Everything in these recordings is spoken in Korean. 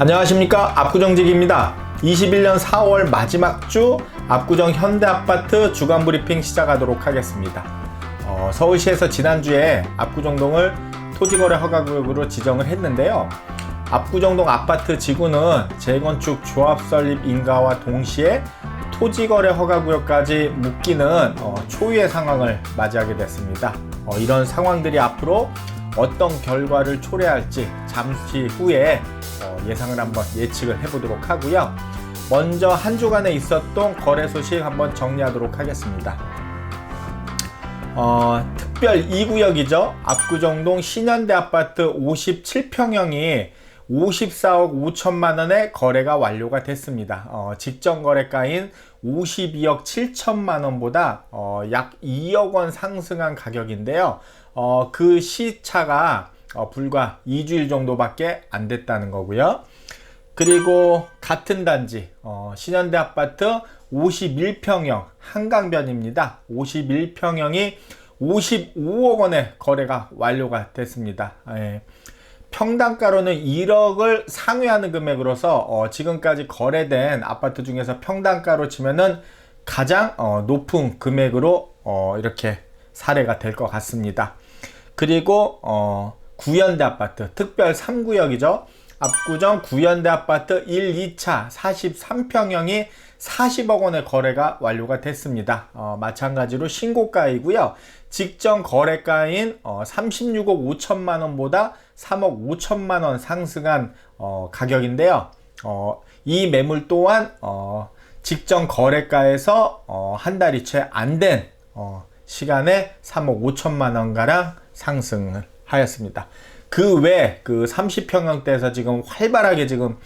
안녕하십니까? 압구정직입니다. 21년 4월 마지막 주 압구정 현대아파트 주간 브리핑 시작하도록 하겠습니다. 어, 서울시에서 지난주에 압구정동을 토지거래 허가구역으로 지정을 했는데요. 압구정동 아파트 지구는 재건축 조합 설립 인가와 동시에 토지거래 허가구역까지 묶이는 어, 초유의 상황을 맞이하게 됐습니다. 어, 이런 상황들이 앞으로 어떤 결과를 초래할지 잠시 후에 어, 예상을 한번 예측을 해보도록 하고요. 먼저 한 주간에 있었던 거래 소식 한번 정리하도록 하겠습니다. 어, 특별 2구역이죠. 압구정동 신현대 아파트 57평형이 54억 5천만 원의 거래가 완료가 됐습니다. 어, 직전 거래가인 52억 7천만 원보다 어, 약 2억 원 상승한 가격인데요. 어, 그 시차가 어, 불과 2주일 정도밖에 안 됐다는 거고요. 그리고 같은 단지 어, 신현대 아파트 51평형 한강변입니다. 51평형이 55억 원의 거래가 완료가 됐습니다. 예. 평당가로는 1억을 상회하는 금액으로서 어, 지금까지 거래된 아파트 중에서 평당가로 치면은 가장 어, 높은 금액으로 어, 이렇게 사례가 될 것 같습니다. 그리고 어, 구현대 아파트 특별 3구역이죠. 압구정 구현대 아파트 1, 2차 43평형이 40억 원의 거래가 완료가 됐습니다. 어, 마찬가지로 신고가이고요. 직전 거래가인 어, 36억 5천만 원보다 3억 5천만 원 상승한 어, 가격인데요. 어, 이 매물 또한 어, 직전 거래가에서 어, 한 달이 채 안된 어, 시간에 3억 5천만 원가량 상승을 하였습니다. 그 외 그 30평형대에서 지금 활발하게 지금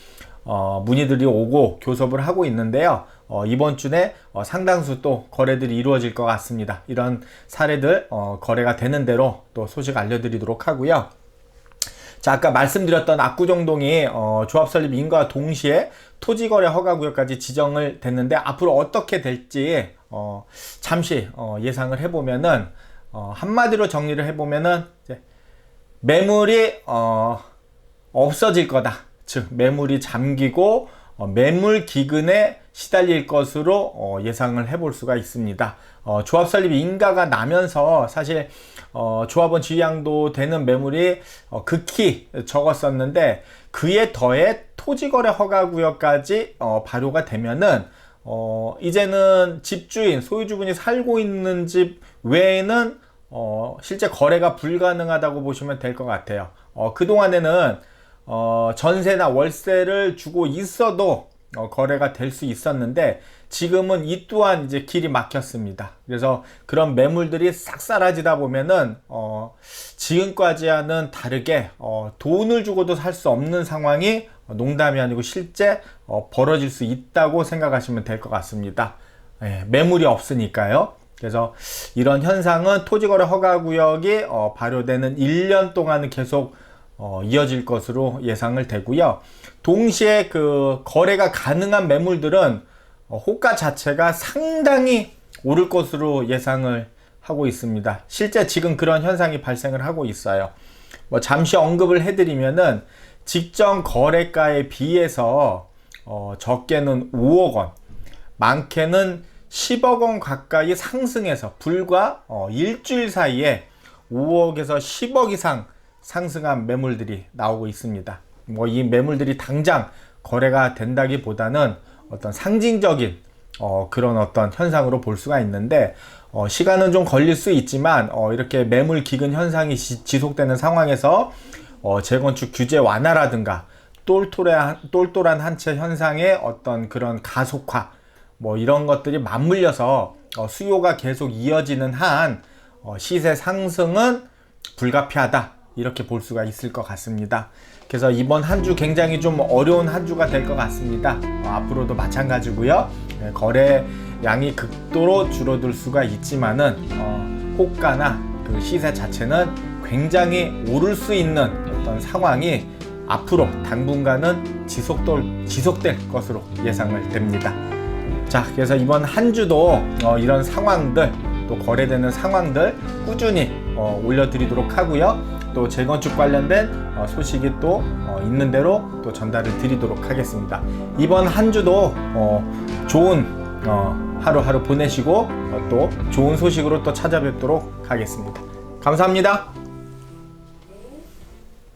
어, 문의들이 오고 교섭을 하고 있는데요. 어, 이번 주에 어, 상당수 또 거래들이 이루어질 것 같습니다. 이런 사례들 어, 거래가 되는 대로 또 소식 알려드리도록 하고요. 자, 아까 말씀드렸던 압구정동이 어, 조합 설립 인가와 동시에 토지거래 허가구역까지 지정을 됐는데 앞으로 어떻게 될지 어, 잠시 어, 예상을 해보면은 어, 한마디로 정리를 해보면은 매물이 어, 없어질 거다. 즉 매물이 잠기고 어, 매물 기근에 시달릴 것으로 어, 예상을 해볼 수가 있습니다. 어, 조합 설립 인가가 나면서 사실 어, 조합원 지양도 되는 매물이 어, 극히 적었었는데 그에 더해 토지거래 허가구역까지 어, 발효가 되면은 어, 이제는 집주인 소유주분이 살고 있는 집 외에는 어, 실제 거래가 불가능하다고 보시면 될 것 같아요. 어, 그동안에는 어, 전세나 월세를 주고 있어도 어, 거래가 될 수 있었는데 지금은 이 또한 이제 길이 막혔습니다. 그래서 그런 매물들이 싹 사라지다 보면은 어, 지금까지와는 다르게 어, 돈을 주고도 살 수 없는 상황이 농담이 아니고 실제 어, 벌어질 수 있다고 생각하시면 될 것 같습니다. 예, 매물이 없으니까요. 그래서 이런 현상은 토지거래 허가구역이 어, 발효되는 1년 동안은 계속 어, 이어질 것으로 예상을 되고요. 동시에 그 거래가 가능한 매물들은 어, 호가 자체가 상당히 오를 것으로 예상을 하고 있습니다. 실제 지금 그런 현상이 발생을 하고 있어요. 뭐 잠시 언급을 해드리면은 직전 거래가에 비해서 어, 적게는 5억 원, 많게는 10억 원 가까이 상승해서 불과 어, 일주일 사이에 5억에서 10억 이상 상승한 매물들이 나오고 있습니다. 뭐 이 매물들이 당장 거래가 된다기보다는 어떤 상징적인 어, 그런 어떤 현상으로 볼 수가 있는데 어, 시간은 좀 걸릴 수 있지만 어, 이렇게 매물 기근 현상이 시, 지속되는 상황에서 어, 재건축 규제 완화라든가 똘똘한, 똘똘한 한채 현상의 어떤 그런 가속화 뭐 이런 것들이 맞물려서 어, 수요가 계속 이어지는 한 어, 시세 상승은 불가피하다 이렇게 볼 수가 있을 것 같습니다. 그래서 이번 한 주 굉장히 좀 어려운 한 주가 될 것 같습니다. 어, 앞으로도 마찬가지고요. 네, 거래 양이 극도로 줄어들 수가 있지만은 어, 호가나 그 시세 자체는 굉장히 오를 수 있는 어떤 상황이 앞으로 당분간은 지속될, 지속될 것으로 예상을 됩니다. 자, 그래서 이번 한 주도 어, 이런 상황들 또 거래되는 상황들 꾸준히 어, 올려드리도록 하고요. 또 재건축 관련된 어, 소식이 또 어, 있는 대로 또 전달을 드리도록 하겠습니다. 이번 한 주도 어, 좋은 어, 하루하루 보내시고 어, 또 좋은 소식으로 또 찾아뵙도록 하겠습니다. 감사합니다.